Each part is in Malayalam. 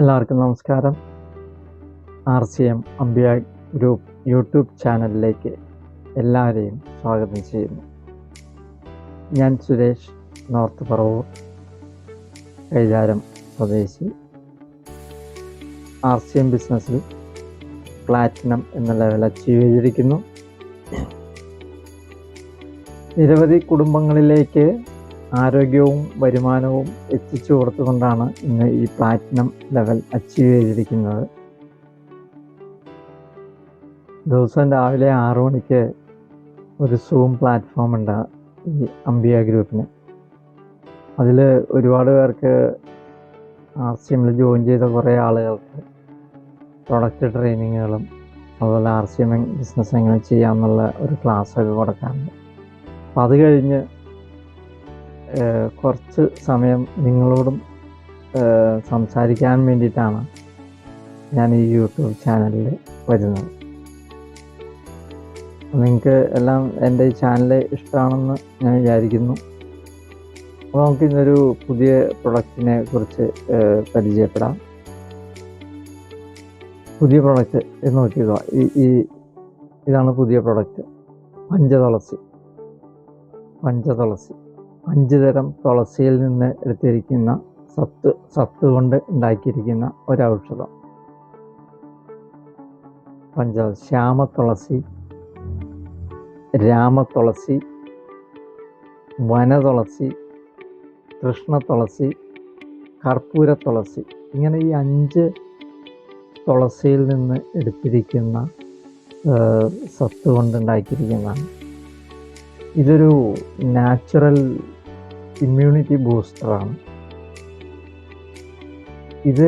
എല്ലാവർക്കും നമസ്കാരം. R C M Ambiya group YouTube ചാനലിലേക്ക് എല്ലാവരെയും സ്വാഗതം ചെയ്യുന്നു. ഞാൻ സുരേഷ് നോർത്ത് പറവൂർ കൈതാരം സ്വദേശി. ആർ സി എം ബിസിനസ്സിൽ പ്ലാറ്റിനം എന്ന ലെവൽ അച്ചീവ് ചെയ്തിരിക്കുന്നു. നിരവധി കുടുംബങ്ങളിലേക്ക് ആരോഗ്യവും വരുമാനവും എത്തിച്ചു കൊടുത്തുകൊണ്ടാണ് ഇന്ന് ഈ പ്ലാറ്റിനം ലെവൽ അച്ചീവ് ചെയ്തിരിക്കുന്നത്. ദിവസം രാവിലെ ആറു മണിക്ക് ഒരു സൂം പ്ലാറ്റ്ഫോം ഉണ്ട് ഈ അംബിയ ഗ്രൂപ്പിന്. അതിൽ ഒരുപാട് പേർക്ക് ആർ സി എമ്മിൽ ജോയിൻ ചെയ്ത കുറേ ആളുകൾക്ക് പ്രൊഡക്റ്റ് ട്രെയിനിങ്ങുകളും അതുപോലെ ആർ സി എം ബിസിനസ് എങ്ങനെ ചെയ്യാമെന്നുള്ള ഒരു ക്ലാസ്സൊക്കെ കൊടുക്കാറുണ്ട് അപ്പം അത് കഴിഞ്ഞ് കുറച്ച് സമയം നിങ്ങളോടും സംസാരിക്കാൻ വേണ്ടിയിട്ടാണ് ഞാൻ ഈ യൂട്യൂബ് ചാനലിൽ വരുന്നത്. നിങ്ങൾക്ക് എല്ലാം എന്റെ ഈ ചാനൽ ഇഷ്ടമാണെന്ന് ഞാൻ വിചാരിക്കുന്നു. അപ്പോൾ നമുക്ക് ഇന്നൊരു പുതിയ പ്രൊഡക്റ്റിനെ കുറിച്ച് പരിചയപ്പെടാം. പുതിയ പ്രൊഡക്റ്റ് എന്ന് നോക്കിയത് ഈ ഈ ഇതാണ് പുതിയ പ്രൊഡക്റ്റ്. പഞ്ചതുളസി പഞ്ചതുളസി അഞ്ച് തരം തുളസിയിൽ നിന്ന് എടുത്തിരിക്കുന്ന സത്ത് സത്ത് കൊണ്ട് ഉണ്ടാക്കിയിരിക്കുന്ന ഒരൗഷധം. പഞ്ച ശ്യാമതുളസി രാമതുളസി വനതുളസി കൃഷ്ണതുളസി കർപ്പൂര തുളസി. ഇങ്ങനെ ഈ അഞ്ച് തുളസിയിൽ നിന്ന് എടുത്തിരിക്കുന്ന സത്ത് കൊണ്ടുണ്ടാക്കിയിരിക്കുന്നതാണ് ഇതൊരു നാച്ചുറൽ ഇമ്മ്യൂണിറ്റി ബൂസ്റ്ററാണ് ഇത്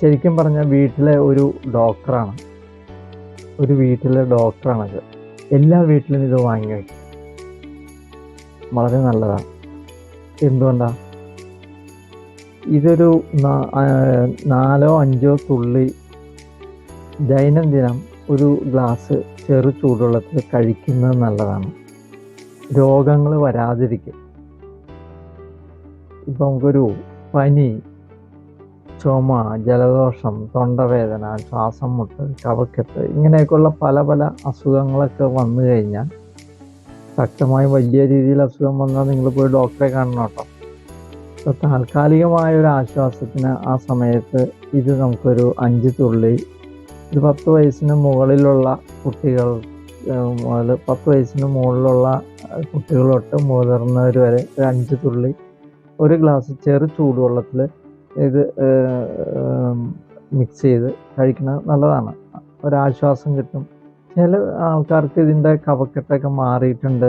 ശരിക്കും പറഞ്ഞാൽ വീട്ടിലെ ഒരു ഡോക്ടറാണ് ഒരു വീട്ടിലെ ഡോക്ടറാണത് എല്ലാ വീട്ടിലും ഇത് വാങ്ങി വയ്ക്കും വളരെ നല്ലതാണ്. എന്തുകൊണ്ടാണ് ഇതൊരു നാലോ അഞ്ചോ തുള്ളി ദൈനംദിനം ഒരു ഗ്ലാസ് ചെറു ചൂടുവെള്ളത്തിൽ കഴിക്കുന്നത് നല്ലതാണ്. രോഗങ്ങൾ വരാതിരിക്കും. ഇപ്പം നമുക്കൊരു പനി ചുമ ജലദോഷം തൊണ്ടവേദന ശ്വാസം മുട്ട് കവക്കെട്ട് ഇങ്ങനെയൊക്കെയുള്ള പല പല അസുഖങ്ങളൊക്കെ വന്നു കഴിഞ്ഞാൽ ശക്തമായി വലിയ രീതിയിൽ അസുഖം വന്നാൽ നിങ്ങൾ പോയി ഡോക്ടറെ കാണണം കേട്ടോ. അപ്പോൾ താൽക്കാലികമായ ഒരു ആശ്വാസത്തിന് ആ സമയത്ത് ഇത് നമുക്കൊരു അഞ്ച് തുള്ളി ഒരു പത്ത് വയസ്സിന് മുകളിലുള്ള കുട്ടികൾ മുതൽ പത്ത് വയസ്സിന് മുകളിലുള്ള തൊട്ട് മുതിർന്നവർ വരെ ഒരു അഞ്ച് തുള്ളി ഒരു ഗ്ലാസ് ചെറു ചൂടുവെള്ളത്തിൽ ഇത് മിക്സ് ചെയ്ത് കഴിക്കുന്നത് നല്ലതാണ്. ഒരാശ്വാസം കിട്ടും. ചില ആൾക്കാർക്ക് ഇതിന്റെ കവക്കെട്ടൊക്കെ മാറിയിട്ടുണ്ട്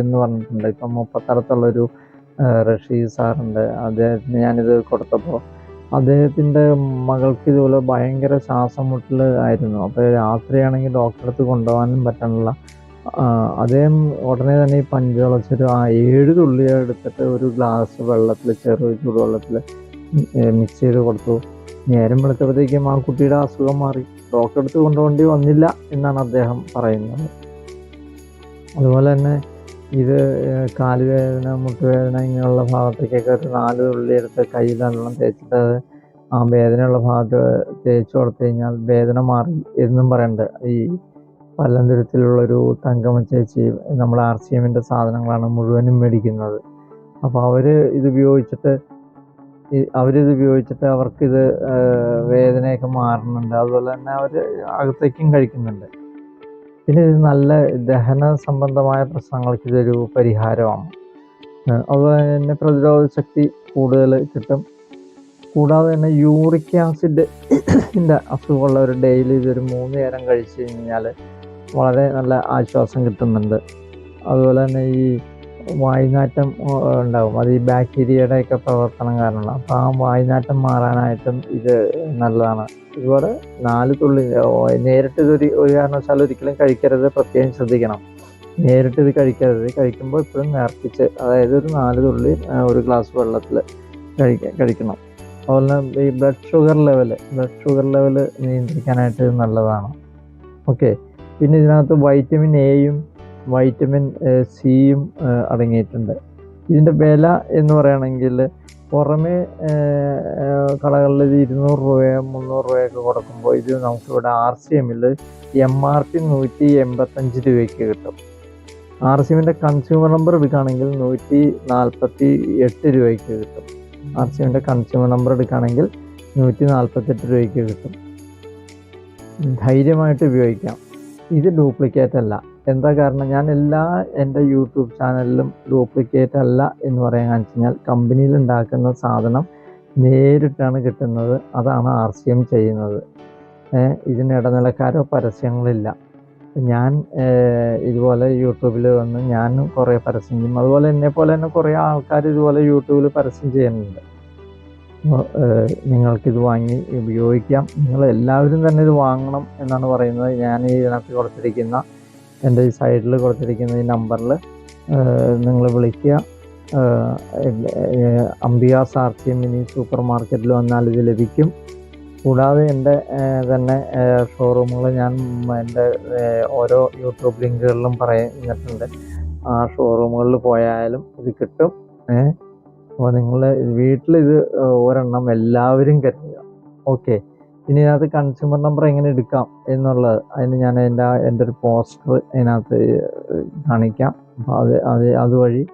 എന്ന് പറഞ്ഞിട്ടുണ്ട്. ഇപ്പം മുപ്പത്തടത്തുള്ളൊരു ഏഹ് റഷീദ് സാറുണ്ട്. അദ്ദേഹത്തിന് ഞാനിത് കൊടുത്തപ്പോൾ അദ്ദേഹത്തിന്റെ മകൾക്ക് ഇതുപോലെ ഭയങ്കര ശ്വാസം മുട്ടൽ ആയിരുന്നു. അപ്പോൾ രാത്രിയാണെങ്കിൽ ഡോക്ടറെ അടുത്ത് കൊണ്ടുപോകാനും ആ, അദ്ദേഹം ഉടനെ തന്നെ ഈ ഒരു ആ ഏഴ് തുള്ളി എടുത്തിട്ട് ഒരു ഗ്ലാസ് വെള്ളത്തിൽ ചെറു ചൂടുവെള്ളത്തിൽ മിക്സ് ചെയ്ത് കൊടുത്തു. നേരം വെളുത്തപ്പോഴത്തേക്കും ആ കുട്ടിയുടെ അസുഖം മാറി. ഡോക്ടറെ എടുത്ത് കൊണ്ടുപോകേണ്ടി വന്നില്ല എന്നാണ് അദ്ദേഹം പറയുന്നത്. അതുപോലെ തന്നെ ഇത് കാലുവേദന മുട്ടുവേദന ഇങ്ങനെയുള്ള ഭാഗത്തേക്കൊക്കെ ഒരു നാല് തുള്ളി എടുത്ത് കയ്യിൽ നല്ലോണം തേച്ചിട്ട് ആ വേദനയുള്ള ഭാഗത്ത് തേച്ച് കൊടുത്തു കഴിഞ്ഞാൽ വേദന മാറി എന്നും പറയുന്നുണ്ട് ഈ പല്ലന്തുരത്തിലുള്ളൊരു തങ്കമ്മ ചേച്ചി നമ്മൾ ആർ സി എമ്മിന്റെ സാധനങ്ങളാണ് മുഴുവനും മേടിക്കുന്നത്. അപ്പോൾ അവർ ഇത് ഉപയോഗിച്ചിട്ട് അവരിത് ഉപയോഗിച്ചിട്ട് അവർക്കിത് വേദനയൊക്കെ മാറുന്നുണ്ട്. അതുപോലെ തന്നെ അവർ അകത്തേക്കും കഴിക്കുന്നുണ്ട്. പിന്നെ ഇത് നല്ല ദഹന സംബന്ധമായ പ്രശ്നങ്ങൾക്ക് ഇതൊരു പരിഹാരമാണ്. അതുപോലെ തന്നെ പ്രതിരോധ ശക്തി കൂടുതൽ കിട്ടും. കൂടാതെ തന്നെ യൂറിക് ആസിഡ് അസുഖമുള്ളവർ ഡെയിലി ഇതൊരു മൂന്ന് നേരം കഴിച്ചു കഴിഞ്ഞാൽ വളരെ നല്ല ആശ്വാസം കിട്ടുന്നുണ്ട്. അതുപോലെ തന്നെ ഈ വായുനാറ്റം ഉണ്ടാകും അത് ഈ ബാക്ടീരിയയുടെ ഒക്കെ പ്രവർത്തനം കാരണമാണ്. അപ്പോൾ ആ വായുനാറ്റം മാറാനായിട്ടും ഇത് നല്ലതാണ്. ഇതുപോലെ നാല് തുള്ളി നേരിട്ട് ഇതൊരു ഒരു കാരണവശാലും ഒരിക്കലും കഴിക്കരുത്. പ്രത്യേകം ശ്രദ്ധിക്കണം. നേരിട്ട് ഇത് കഴിക്കരുത്. കഴിക്കുമ്പോൾ ഇപ്പോഴും നേർപ്പിച്ച് അതായത് ഒരു നാല് തുള്ളി ഒരു ഗ്ലാസ് വെള്ളത്തിൽ കഴിക്കാൻ കഴിക്കണം. അതുപോലെ ഈ blood sugar level blood sugar level നിയന്ത്രിക്കാനായിട്ട് നല്ലതാണ്. ഓക്കെ. പിന്നെ ഇതിനകത്ത് വൈറ്റമിൻ എയും വൈറ്റമിൻ സിയും അടങ്ങിയിട്ടുണ്ട്. ഇതിന്റെ വില എന്ന് പറയുകയാണെങ്കിൽ പുറമേ കടകളിൽ ഇത് ഇരുന്നൂറ് രൂപയോ മുന്നൂറ് രൂപയൊക്കെ കൊടുക്കുമ്പോൾ ഇത് നമുക്കിവിടെ ആർ സി എമ്മിൽ എം ആർ പി നൂറ്റി എൺപത്തഞ്ച് രൂപയ്ക്ക് കിട്ടും. ആർ സി എമ്മിന്റെ കൺസ്യൂമർ നമ്പർ എടുക്കുകയാണെങ്കിൽ നൂറ്റി നാൽപ്പത്തി എട്ട് രൂപയ്ക്ക് കിട്ടും. ആർ സി എമ്മിന്റെ കൺസ്യൂമർ നമ്പർ എടുക്കുകയാണെങ്കിൽ നൂറ്റി നാൽപ്പത്തെട്ട് രൂപയ്ക്ക് കിട്ടും. ധൈര്യമായിട്ട് ഉപയോഗിക്കാം. ഇത് ഡ്യൂപ്ലിക്കേറ്റ് അല്ല. എന്താ കാരണം? ഞാൻ എല്ലാ എന്റെ യൂട്യൂബ് ചാനലിലും ഡ്യൂപ്ലിക്കേറ്റ് അല്ല എന്ന് പറയാൻ കാണിച്ചു കഴിഞ്ഞാൽ കമ്പനിയിൽ ഉണ്ടാക്കുന്ന സാധനം നേരിട്ടാണ് കിട്ടുന്നത്. അതാണ് ആർ സി എം ചെയ്യുന്നത്. ഇതിന് ഇടനിലക്കാരോ പരസ്യങ്ങളില്ല. ഞാൻ ഇതുപോലെ യൂട്യൂബിൽ വന്ന് ഞാനും കുറേ പരസ്യം ചെയ്യും. അതുപോലെ എന്നെ പോലെ തന്നെ കുറേ ആൾക്കാർ ഇതുപോലെ യൂട്യൂബിൽ പരസ്യം ചെയ്യുന്നുണ്ട്. നിങ്ങൾക്കിത് വാങ്ങി ഉപയോഗിക്കാം. നിങ്ങൾ എല്ലാവരും തന്നെ ഇത് വാങ്ങണം എന്നാണ് പറയുന്നത്. ഞാൻ ഇതിനകത്ത് കൊടുത്തിരിക്കുന്ന എന്റെ ഈ സൈഡിൽ കൊടുത്തിരിക്കുന്ന ഈ നമ്പറിൽ നിങ്ങൾ വിളിക്കുക. Ambiyas R T mini super മാർക്കറ്റിൽ വന്നാൽ ഇത് ലഭിക്കും. കൂടാതെ എന്റെ തന്നെ ഷോറൂമുകൾ ഞാൻ എന്റെ ഓരോ യൂട്യൂബ് ലിങ്കുകളിലും പറയുന്നിട്ടുണ്ട് ആ ഷോറൂമുകളിൽ പോയാലും ഇത് കിട്ടും. അപ്പോൾ വീട്ടിൽ ഇത് ഒരെണ്ണം എല്ലാവരും കരുതുക. ഓക്കെ. ഇനി ഇതിനകത്ത് കൺസ്യൂമർ നമ്പർ എങ്ങനെ എടുക്കാം എന്നുള്ളത് അതിന് ഞാൻ എന്റെ എന്റെ ഒരു പോസ്റ്റർ അതിനകത്ത് കാണിക്കാം. അപ്പോൾ അത് അത് അതുവഴി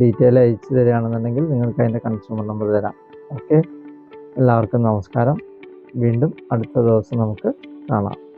ഡീറ്റെയിൽ അയച്ചു തരികയാണെന്നുണ്ടെങ്കിൽ നിങ്ങൾക്ക് അതിന്റെ കൺസ്യൂമർ നമ്പർ തരാം. ഓക്കെ. എല്ലാവർക്കും നമസ്കാരം. വീണ്ടും അടുത്ത ദിവസം നമുക്ക് കാണാം.